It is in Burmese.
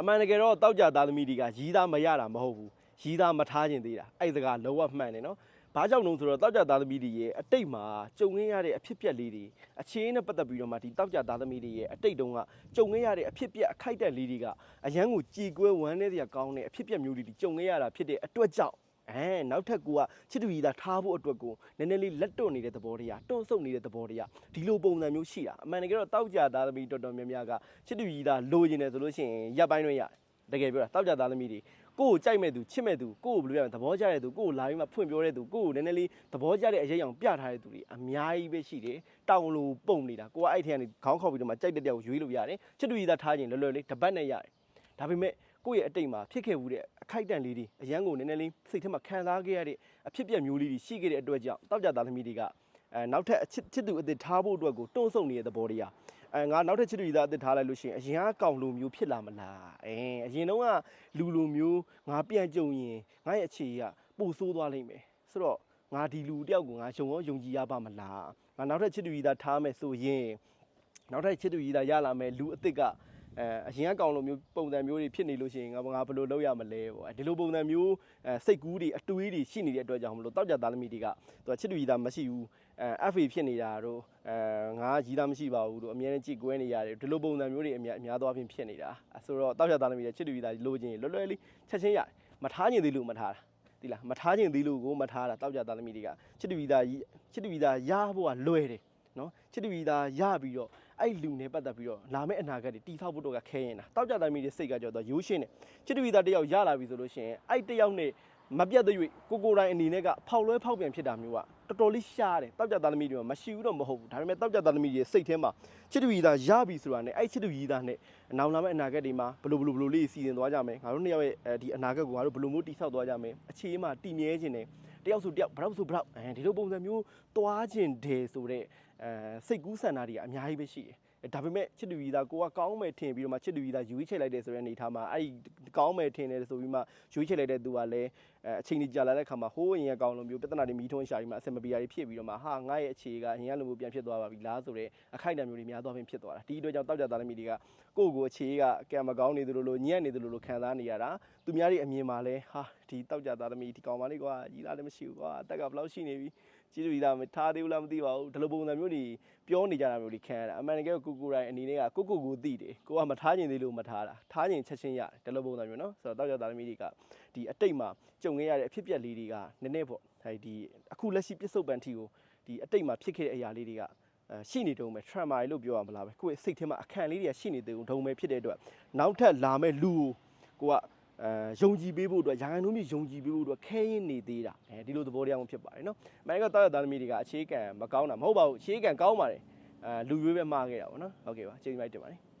အမှန်တကယ်တော့တောက်ကြသားသမီးတွေကရီးသားမရတာမဟုတ်ဘူးရီးသားမထားခြင်းသေးတာအဲ့ဒါကလောကမှန်တယ်နော်ဘာကြောင့်လဲဆိုတော့တောက်ကြသားသမီးတွေရဲ့အတိတ်မှာကြုံခဲ့ရတဲ့အဖြစ်အပျက်လေးတွေအခြေအနေနဲ့ပတ်သက်ပြီးတော့မှဒီတောက်ကြသားသမီးတွေရဲ့အတိတ်တုန်းကကြုံခဲ့ရတဲ့အဖြစ်အပျက်အခိုက်အတန့်လေးတွေကအရန်ကိုကြည်ကွဲဝမ်းနေစရာကောင်းတဲ့အဖြစ်အပျက်မျိုးတွေကြုံခဲ့ရတာဖြစ်တဲ့အတွက်ကြောင့် အဲနောက်ထပ်ကိုကချစ်တူကြီးသားထားဖို့အတွက်ကိုနည်းနည်းလေးလက်တွန့်နေတဲ့သဘောတရားတွန့်ဆုတ်နေတဲ့သဘောတရားဒီလိုပုံစံမျိုးရှိတာအမှန်တကယ်တော့တောက်ကြသားသမီးတော်တော်များများကချစ်တူကြီးသားလိုချင်တယ်ဆိုလို့ရှိရင်ရပ်ပိုင်းတွင်ရတကယ်ပြောတာတောက်ကြသားသမီးတွေကိုကိုကြိုက်မဲ့သူချစ်မဲ့သူကိုကိုဘယ်လိုရမလဲသဘောကျတဲ့သူကိုကိုလာပြီးမှဖွင့်ပြောတဲ့သူကိုကိုနည်းနည်းလေးသဘောကျတဲ့အရေးအယောင်ပြထားတဲ့သူတွေအများကြီးပဲရှိတယ်တောင်းလို့ပုံနေတာကိုကအဲ့ထဲကနေခေါင်းခေါက်ပြီးတော့မှကြိုက်တဲ့တယောက်ကိုရွေးလို့ရတယ်ချစ်တူကြီးသားထားခြင်းလွယ်လွယ်လေးတပတ်နဲ့ရတယ်ဒါပေမဲ့ ကိုယ့်ရဲ့အတိတ်မှာဖြစ်ခဲ့မှုတဲ့အခိုက်အတန့်လေးတွေအရန်ကိုနည်းနည်းလေးစိတ်ထဲမှာခံစားခဲ့ရတဲ့အဖြစ်အပျက်မျိုးလေးတွေရှိခဲ့တဲ့အတွက်ကြောင့်တောက်ကြသားသမီးတွေကအဲနောက်ထပ်အချစ်ချစ်သူအသစ်ထားဖို့အတွက်ကိုတွန်းဆုတ်နေတဲ့သဘောတရားအဲငါနောက်ထပ်ချစ်သူကြီးသားအသစ်ထားလိုက်လို့ရှိရင်အရင်ကကောင်လူမျိုးဖြစ်လာမလားအဲအရင်တော့ကလူလူမျိုးငါပြန်ကြုံရင်ငါရဲ့အခြေကပိုဆိုးသွားလိမ့်မယ်ဆိုတော့ငါဒီလူတယောက်ကိုငါယုံရောယုံကြည်ရပါမလားငါနောက်ထပ်ချစ်သူကြီးသားထားမယ်ဆိုရင်နောက်ထပ်ချစ်သူကြီးသားရလာမယ်လူအစ်စ်က အဲအရင်ကကောင်လိုမျိုးပုံစံမျိုးတွေဖြစ်နေလို့ရှိရင်ငါငါဘယ်လိုလုပ်ရမလဲပေါ့ဒီလိုပုံစံမျိုးအဲစိတ်ကူးတွေအတွေးတွေရှိနေတဲ့အတွက်ကြောင့်မလို့တောက်ကြသားသမီးတွေကသူကချစ်သူကြီးသားမရှိဘူးအဲ FA ဖြစ်နေတာတို့အဲငါကြီးသားမရှိပါဘူးတို့အမြဲတမ်းကြည့်ကွဲနေရတယ်ဒီလိုပုံစံမျိုးတွေအများအများသောအားဖြင့်ဖြစ်နေတာအဲဆိုတော့တောက်ကြသားသမီးတွေချစ်သူကြီးသားလိုချင်ရင်လွယ်လွယ်လေးချက်ချင်းရတယ်မထားခြင်းသေးလို့မထားတာဒီလားမထားခြင်းသေးလို့ကိုမထားတာတောက်ကြသားသမီးတွေကချစ်သူကြီးသားချစ်သူကြီးသားရဖို့ကလွယ်တယ်နော်ချစ်တူကြီးသားရပြီးတော့ အဲ့လူနဲ့ပတ်သက်ပြီးတော့လာမယ့်အနာဂတ်တွေတီဆောက်ဖို့တော့ကခဲရင်တာတောက်ကြတိုင်းမီတွေစိတ်ကကြောတော့ရိုးရှင်းတယ်ချစ်တူကြီးသားတယောက်ရလာပြီဆိုလို့ရှိရင်အဲ့တယောက်နဲ့မပြတ်သေး၍ကိုကိုတိုင်းအနေနဲ့ကဖောက်လွဲဖောက်ပြန်ဖြစ်တာမျိုးကတော်တော်လေးရှားတယ်တောက်ကြသားသမီးတွေမှာမရှိဘူးတော့မဟုတ်ဘူးဒါပေမဲ့တောက်ကြသားသမီးတွေစိတ်ထဲမှာချစ်တူကြီးသားရပြီဆိုတာနဲ့အဲ့ချစ်တူကြီးသားနဲ့နောင်လာမယ့်အနာဂတ်တွေမှာဘယ်လိုဘယ်လိုဘယ်လိုလေးစီစဉ်သွားကြမယ်ငါတို့နှစ်ယောက်ရဲ့အဲဒီအနာဂတ်ကိုငါတို့ဘယ်လိုမျိုးတီဆောက်သွားကြမယ်အခြေအမှတည်မြဲခြင်းနဲ့တယောက်ဆိုတယောက်ဘလောက်ဆိုဘလောက်အဲဒီလိုပုံစံမျိုးသွားခြင်းတယ်ဆိုတော့ အဲစိတ်ကူးဆန္ဒတွေကအများကြီးပဲရှိတယ်အဲဒါပေမဲ့ချစ်တူကြီးသားကိုကကောင်းမယ်ထင်ပြီးတော့မှချစ်တူကြီးသားယူဝေးချက်လိုက်တယ်ဆိုတဲ့အနေထားမှာအဲ့ဒီကောင်းမယ်ထင်တယ်ဆိုပြီးမှယူဝေးချက်လိုက်တဲ့သူကလည်းအဲအချိန်ကြီးကြာလာတဲ့ခါမှာဟိုးရင်ရဲ့ကောင်းလိုမျိုးပြဿနာတွေမီးထွန်းရှာပြီးမှအဆင်မပြေတာတွေဖြစ်ပြီးတော့မှဟာငါရဲ့အခြေကအရင်ကလိုမျိုးပြန်ဖြစ်သွားပါပြီလားဆိုတဲ့အခိုက်အတန့်မျိုးတွေများသွားပြင်ဖြစ်သွားတာဒီအတွက်ကြောင့်တောက်ကြသားသမီးတွေကကိုယ့်ကိုယ်အခြေကကံမကောင်းနေသလိုလိုညံ့နေသလိုလိုခံစားနေရတာသူများတွေအမြင်မှာလဲဟာဒီတောက်ကြသားသမီးဒီကောင်မလေးကွာကြီးသားလည်းမရှိဘူးကွာအသက်ကဘယ်လောက်ရှိနေပြီကြီးလူကြီးသားမထားသေးဘူးလားမသိပါဘူးဒီလိုပုံစံမျိုးတွေပြောနေကြတာမျိုးတွေခံရတာအမှန်တကယ်ကိုကိုတိုင်းအနေနဲ့ကကိုကိုကိုသိတယ်ကိုကမထားခြင်းသေးလို့မထားတာထားခြင်းချက်ချင်းရတယ်ဒီလိုပုံစံမျိုးနော်ဆိုတော့တောက်ကြသားသမီးတွေကဒီအတိတ်မှာကြုံခဲ့ရတဲ့အဖြစ်အပျက်လေးတွေကနည်းနည်းပေါ့အဲဒီအခုလက်ရှိပြစ္ဆုတ်ပန်ထီကိုဒီအတိတ်မှာဖြစ်ခဲ့တဲ့အရာလေးတွေကအဲရှိနေတုံးပဲ trauma လို့ပြောရမလားပဲကိုယ့်ရဲ့စိတ်ထဲမှာအခန့်လေးတွေကရှိနေတုံးဒုံပဲဖြစ်တဲ့အတွက်နောက်ထပ်လာမဲ့လူကိုကိုက အဲယုံကြည်ပေးဖို့အတွက်ရာဂန်တို့မျိုးယုံကြည်ပေးဖို့အတွက်ခဲရင်နေသေးတာအဲဒီလိုသဘောတရားမျိုးဖြစ်ပါတယ်နော်။မန်ကတောက်ရသားသမီးတွေကအခြေခံမကောင်းတာမဟုတ်ပါဘူးအခြေခံကောင်းပါတယ်အဲလူရွေးပဲမှားခဲ့တာပေါ့နော်။ဟုတ်ကဲ့ပါကျေးဇူးများတင်ပါတယ်။